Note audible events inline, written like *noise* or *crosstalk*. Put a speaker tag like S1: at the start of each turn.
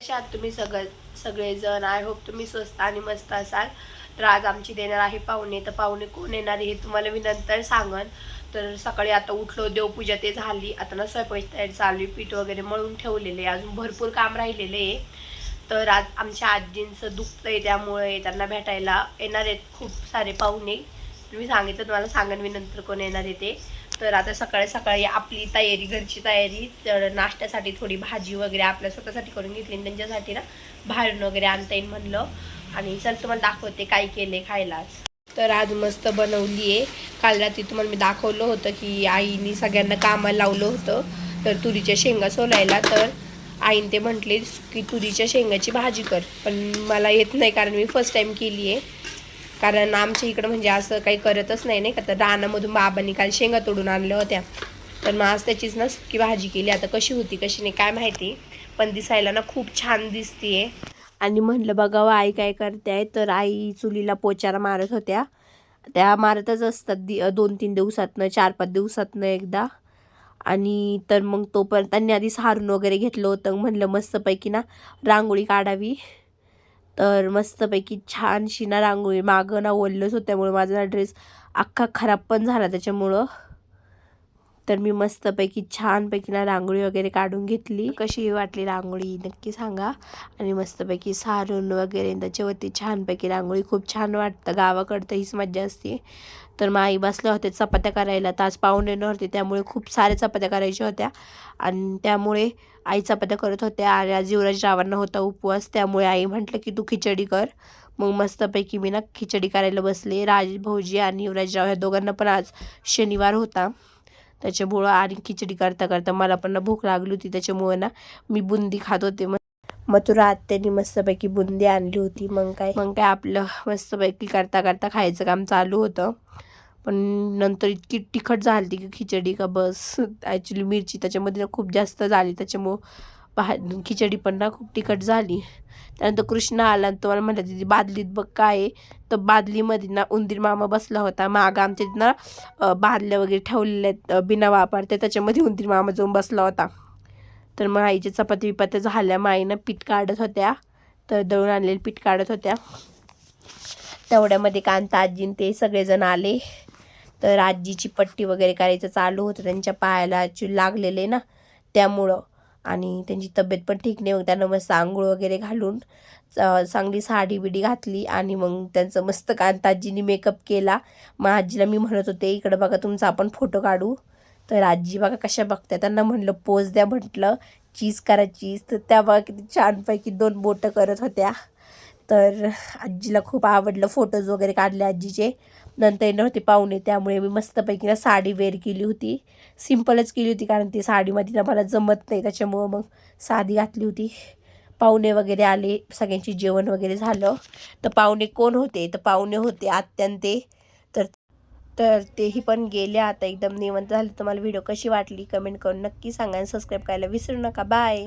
S1: कशा आहात तुम्ही सगळं? सगळेजण आय होप तुम्ही स्वस्त आणि मस्त असाल. तर आज आमची देणार आहे पाहुणे. तर पाहुणे कोण येणार आहे हे तुम्हाला मी नंतर सांगन. तर सकाळी आता उठलो देवपूजा ते झाली. आता ना स्वयंपाक तयारी चालू पीठ वगैरे मळून ठेवलेले अजून भरपूर काम राहिलेले आहे. तर आज आमच्या आजींचं दुखतंय त्यामुळे त्यांना भेटायला येणार आहेत खूप सारे पाहुणे. मी सांगितलं तुम्हाला सांगन मी नंतर कोण येणार आहे ते. तर आता सकाळी सकाळी आपली तयारी घरची तयारी तर नाश्त्यासाठी थोडी भाजी वगैरे आपल्या स्वतःसाठी करून घेतली आणि त्यांच्यासाठी ना बाहेरून वगैरे आणता येईल म्हणलं. आणि चल तुम्हाला दाखवते काय केले खायलाच. तर आज मस्त बनवली आहे. काल रात्री तुम्हाला मी दाखवलं होतं की आईने सगळ्यांना कामाला लावलं होतं. तर तुरीच्या शेंगा सोलायला. तर आईने ते म्हटले की तुरीच्या शेंगाची भाजी कर. पण मला येत नाही कारण मी फर्स्ट टाईम केली आहे. कारण आमच्या इकडं म्हणजे असं काही करतच नाही नाही का? तर रानामधून बाबांनी काल शेंगा तोडून आणल्या होत्या. तर मग आज त्याचीच ना सुकी भाजी केली. आता कशी होती कशी नाही काय माहिती? पण दिसायला ना खूप छान दिसतीये. आणि म्हणलं बघावं हो, आई काय करते आहे तर आई चुलीला पोचारा मारत होत्या. त्या मारतच असतात दि दोन तीन दिवसातनं चार पाच दिवसातनं एकदा. आणि तर मग तोपर्यंत त्यांनी आधी सारून वगैरे घेतलं होतं. म्हणलं मस्तपैकी ना रांगोळी काढावी. तर मस्तपैकी छानशी ना रांगोळी मागं ना ओललंच होतं त्यामुळे माझा ड्रेस अख्खा खराब पण झाला त्याच्यामुळं. तर मी मस्तपैकी छानपैकी ना रांगोळी वगैरे काढून घेतली. कशी वाटली रांगोळी नक्की सांगा. आणि मस्तपैकी सारून वगैरे त्याच्यावरती छानपैकी रांगोळी खूप छान वाटतं. गावाकडं हीच मज्जा असते. तर मग आई बसल्या होत्या चपात्या करायला. तर आज पाहुणे नव्हते त्यामुळे खूप साऱ्या चपात्या करायच्या होत्या. आणि त्यामुळे आई चपात्या करत होत्या आणि आज युवराज रावांना होता उपवास. त्यामुळे आई म्हटलं की तू खिचडी कर. मग मस्तपैकी मी ना खिचडी करायला बसले. राज भाऊजी आणि युवराजराव ह्या दोघांना पण आज शनिवार होता. त्याच्यामुळं आणि खिचडी करता करता मला पण ना भूक लागली होती. त्याच्यामुळं ना मी बुंदी खात होते. मग मथुरा आत्यानी मस्तपैकी बुंदी आणली होती. मग काय? मग काय आपलं मस्तपैकी करता करता खायचं काम चालू होतं. पण नंतर इतकी तिखट झाली की खिचडी का बस. *laughs* ॲक्च्युली मिरची त्याच्यामध्ये खूप जास्त झाली. त्याच्यामुळं पहा खिचडी पण ना खूप तिखट झाली. त्यानंतर कृष्णा आला आणि तुम्हाला म्हणलं तिथे बादलीत बघ काय आहे. तर बादलीमध्ये ना उंदीर मामा बसला होता. मागं आमच्या ना बादल्या वगैरे ठेवलेल्या आहेत बिना वापरते. त्याच्यामध्ये उंदीर मामा जाऊन बसला होता. तर मग आईच्या चपाती विपात्या झाल्या. मग आईनं पीठ काढत होत्या. तर दळून आणलेलं पीठ काढत होत्या. तेवढ्यामध्ये कांता आजीन ते सगळेजण आले. तर आजीची पट्टी वगैरे करायचं चालू होतं. त्यांच्या पायाला ॲक्च्युली लागलेले ना त्यामुळं आणि त्यांची तब्येत पण ठीक नाही. मग त्यांना मस्त आंघोळ वगैरे घालून च- चांगली साडी बिडी घातली आणि मग त्यांचं मस्त कांताजीनी मेकअप केला. मग आजीला मी म्हणत होते इकडं बघा तुमचा आपण फोटो काढू. तर आजी बघा कशा बघत्या. त्यांना म्हणलं पोज द्या म्हटलं चीज करा चीज तर त्या बघा किती छानपैकी दोन बोटं करत होत्या. तर आजीला खूप आवडलं फोटोज वगैरे काढले आजीचे. नंतर येणार होते पाहुणे त्यामुळे मी मस्तपैकी ना साडी वेअर केली होती. सिम्पलच केली होती कारण ती साडीमध्ये ना मला जमत नाही त्याच्यामुळं मग साधी घातली होती. पाहुणे वगैरे आले सगळ्यांची जेवण वगैरे झालं. तर पाहुणे कोण होते? तर पाहुणे होते आत्यान तर तर तेही पण गेले. आता एकदम निवंत झाले. तुम्हाला व्हिडिओ कशी वाटली? कमेंट करून नक्की सांगा आणि सबस्क्राईब करायला विसरू नका. बाय